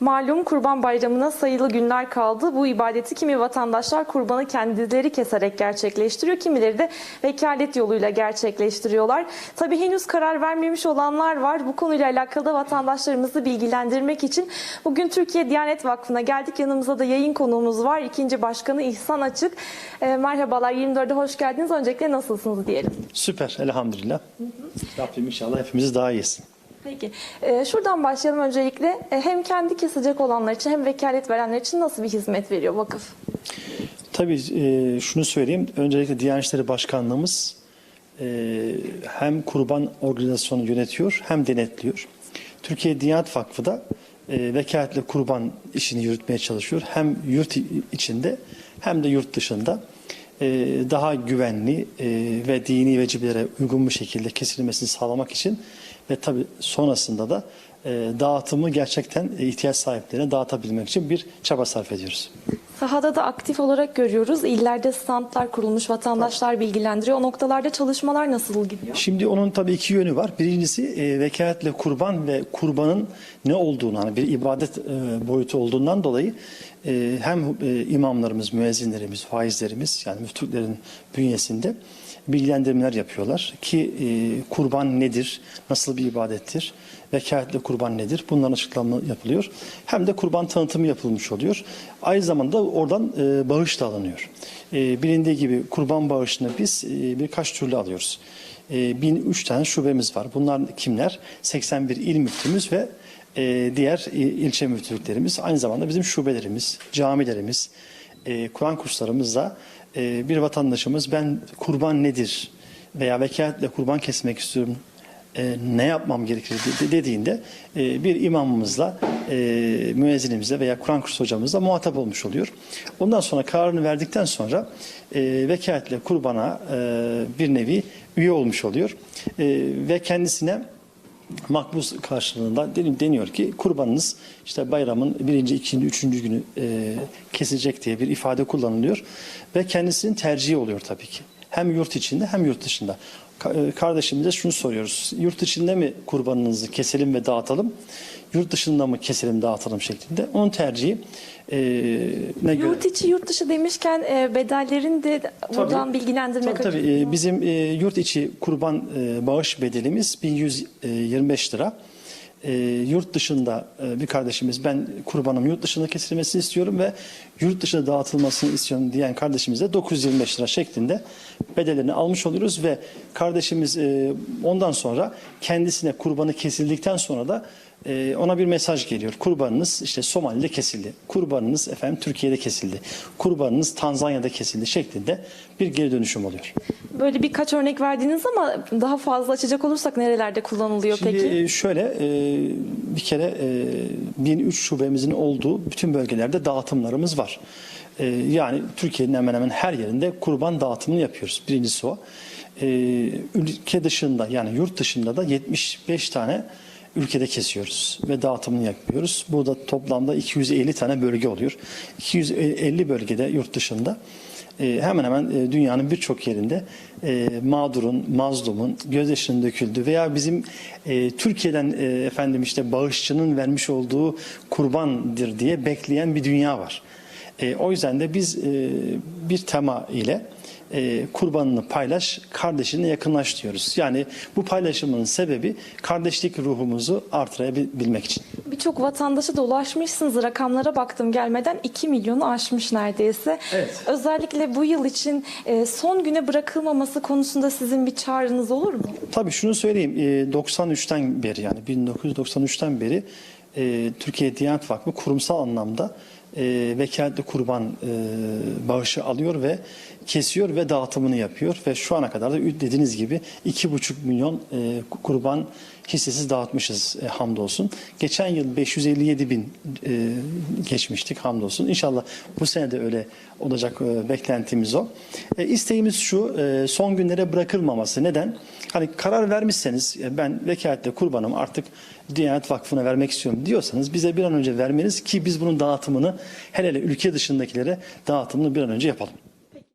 Malum Kurban Bayramı'na sayılı günler kaldı. Bu ibadeti kimi vatandaşlar kurbanı kendileri keserek gerçekleştiriyor, kimileri de vekalet yoluyla gerçekleştiriyorlar. Tabii henüz karar vermemiş olanlar var. Bu konuyla alakalı da vatandaşlarımızı bilgilendirmek için bugün Türkiye Diyanet Vakfı'na geldik. Yanımızda da yayın konuğumuz var. İkinci Başkanı İhsan Açık. Ee, merhabalar 24'e hoş geldiniz. Öncelikle nasılsınız diyelim. Süper elhamdülillah. Rabbim inşallah hepimizi daha iyisin. Peki. Ee, şuradan başlayalım öncelikle. Ee, hem kendi kesecek olanlar için hem vekalet verenler için nasıl bir hizmet veriyor vakıf? Tabii e, şunu söyleyeyim. Öncelikle Diyanet İşleri Başkanlığımız e, hem kurban organizasyonu yönetiyor hem denetliyor. Türkiye Diyanet Vakfı da e, vekaletle kurban işini yürütmeye çalışıyor. Hem yurt içinde hem de yurt dışında e, daha güvenli e, ve dini veciblere uygun bir şekilde kesilmesini sağlamak için ve tabii sonrasında da e, dağıtımı gerçekten ihtiyaç sahiplerine dağıtabilmek için bir çaba sarf ediyoruz. Sahada da aktif olarak görüyoruz. İllerde standlar kurulmuş, vatandaşlar bilgilendiriyor. O noktalarda çalışmalar nasıl gidiyor? Şimdi onun tabii iki yönü var. Birincisi e, vekaletle kurban ve kurbanın ne olduğunu, hani bir ibadet e, boyutu olduğundan dolayı e, hem e, imamlarımız, müezzinlerimiz, faizlerimiz yani müftülüklerin bünyesinde bilgilendirmeler yapıyorlar ki e, kurban nedir, nasıl bir ibadettir, vekaletle kurban nedir bunların açıklama yapılıyor. Hem de kurban tanıtımı yapılmış oluyor. Aynı zamanda oradan e, bağış da alınıyor. E, bilindiği gibi kurban bağışını biz e, birkaç türlü alıyoruz. E, 1003 tane şubemiz var. Bunlar kimler? 81 il müftümüz ve e, diğer il- ilçe müftülüklerimiz. Aynı zamanda bizim şubelerimiz, camilerimiz, e, Kur'an kurslarımızda e, bir vatandaşımız ben kurban nedir veya vekaletle kurban kesmek istiyorum e, ne yapmam gerekir de- dediğinde e, bir imamımızla, e, müezzinimizle veya Kur'an kursu hocamızla muhatap olmuş oluyor. Ondan sonra kararını verdikten sonra e, vekaletle kurbana e, bir nevi üye olmuş oluyor. E, ve kendisine makbuz karşılığında den- deniyor ki kurbanınız işte bayramın birinci, ikinci, üçüncü günü e, kesilecek diye bir ifade kullanılıyor ve kendisinin tercihi oluyor tabii ki. Hem yurt içinde hem yurt dışında. E, Kardeşimize şunu soruyoruz. Yurt içinde mi kurbanınızı keselim ve dağıtalım? Yurt dışında mı keselim dağıtalım şeklinde. Onun tercihi e, ne göre? Yurt içi, yurt dışı demişken e, bedellerini de buradan Tabii. bilgilendirmek Tabii, tabii. Ee, Bizim e, yurt içi kurban e, bağış bedelimiz 1125 lira. E, yurt dışında e, bir kardeşimiz ben kurbanım yurt dışında kesilmesini istiyorum ve yurt dışında dağıtılmasını istiyorum diyen kardeşimiz de 925 lira şeklinde bedellerini almış oluyoruz ve kardeşimiz e, ondan sonra kendisine kurbanı kesildikten sonra da e, ona bir mesaj geliyor. Kurbanınız işte Somali'de kesildi. Kurbanınız efendim Türkiye'de kesildi. Kurbanınız Tanzanya'da kesildi şeklinde bir geri dönüşüm oluyor. Böyle birkaç örnek verdiniz ama daha fazla açacak olursak nerelerde kullanılıyor Şimdi peki? e, şöyle e, bir kere e, 1003 şubemizin olduğu bütün bölgelerde dağıtımlarımız var. E, Yani Türkiye'nin hemen hemen her yerinde kurban dağıtımını yapıyoruz. Birincisi o. E, Ülke dışında yani yurt dışında da 75 tane ülkede kesiyoruz ve dağıtımını yapıyoruz. Bu da toplamda 250 tane bölge oluyor. 250 bölgede yurt dışında e, hemen hemen e, dünyanın birçok yerinde e, mağdurun, mazlumun gözyaşının döküldüğü veya bizim Türkiye'den efendim işte bağışçının vermiş olduğu kurbandır diye bekleyen bir dünya var. E, o yüzden de biz e, bir tema ile e, kurbanını paylaş, kardeşine yakınlaş diyoruz. Yani bu paylaşımın sebebi kardeşlik ruhumuzu artırabilmek için. Birçok vatandaşa da ulaşmışsınız. Rakamlara baktım gelmeden 2 milyonu aşmış neredeyse. Evet. Özellikle bu yıl için e, son güne bırakılmaması konusunda sizin bir çağrınız olur mu? Tabii şunu söyleyeyim. e, 93'ten beri yani 1993'ten beri e, Türkiye Diyanet Vakfı kurumsal anlamda e, vekaletli kurban e, bağışı alıyor ve kesiyor ve dağıtımını yapıyor ve şu ana kadar da dediğiniz gibi 2,5 milyon e, kurban hissesiz dağıtmışız e, hamdolsun. Geçen yıl 557 bin e, geçmiştik hamdolsun. İnşallah bu sene de öyle olacak e, beklentimiz o. E, isteğimiz şu e, son günlere bırakılmaması. Neden? Hani karar vermişseniz e, ben vekaletle kurbanımı artık Diyanet Vakfı'na vermek istiyorum diyorsanız bize bir an önce vermeniz ki biz bunun dağıtımını hele hele ülke dışındakilere dağıtımını bir an önce yapalım.